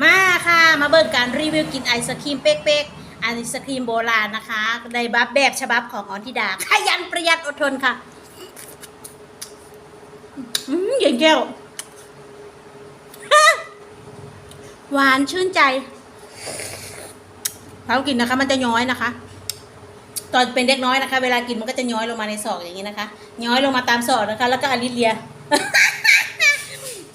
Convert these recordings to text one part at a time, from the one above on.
มาค่ะมาเบิ่งการรีวิวกินไอศครีมเป๊กๆไอศครีมโบราณนะคะ ในบับแบบฉบับของออนธิดา ขยันประหยัดอดทนค่ะอืมเย็นแก้วหวานชื่นใจเรากินนะคะ มันจะย้อยนะคะ ตอนเป็นเด็กน้อยนะคะ เวลากินมันก็จะย้อยลงมาในศอกอย่างนี้นะคะ ย้อยลงมาตามศอกนะคะ แล้วก็อลิเลีย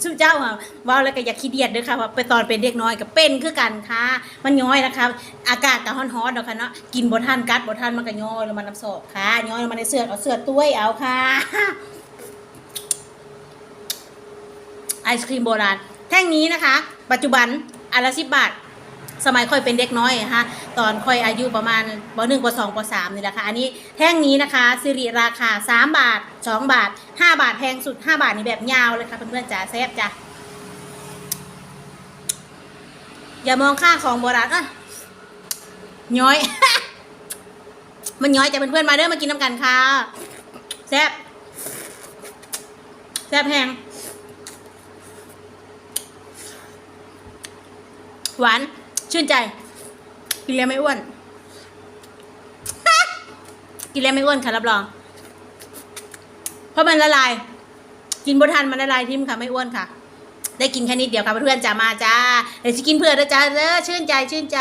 สุเจ้าค่ะว่าแล้วก็อย่าขี้เดียดด้วยค่ะว่าไปตอนเป็นเด็กน้อยกับเป็นคือกันค่ะ มันย้อยนะคะ อากาศกับฮอนๆเนาะค่ะเนาะกินบท่านกัดบท่านมันก็ย้อยลงมาน้ำสอบค่ะย้อยลงมาในเสื้อเอาเสื้อตุ้ยเอาค่ะ ไอศครีมโบราณแท่งนี้นะคะ ปัจจุบันอันละสิบบาท สมัยค่อยเป็นเด็กน้อยอะฮะตอนค่อยอายุประมาณปหนึ่งปสองปสามนี่แหละค่ะอันนี้แท่งนี้นะคะสิริราคาสามบาทสองบาทห้าบาทแพงสุดห้าบาทนี่แบบยาวเลยค่ะเพื่อนๆจ๋าแซ่บจ้ะอย่ามองค่าของโบราณอะย้อย มันย้อยจะเพื่อนๆมาเด้อมากินน้ำกันค่ะแซ่บแซ่บแพงหวาน ชื่นใจ กินแล้วไม่อ้วน กินแล้วไม่อ้วนค่ะรับรอง เพราะมันละลาย กินบนทันมันละลายทิมค่ะไม่อ้วนค่ะ ได้กินแค่นิดเดียวค่ะเพื่อนๆจ้ามาจ้าเดี๋ยวจะกินเพื่อนะจ้าเด้อชื่นใจชื่นใจ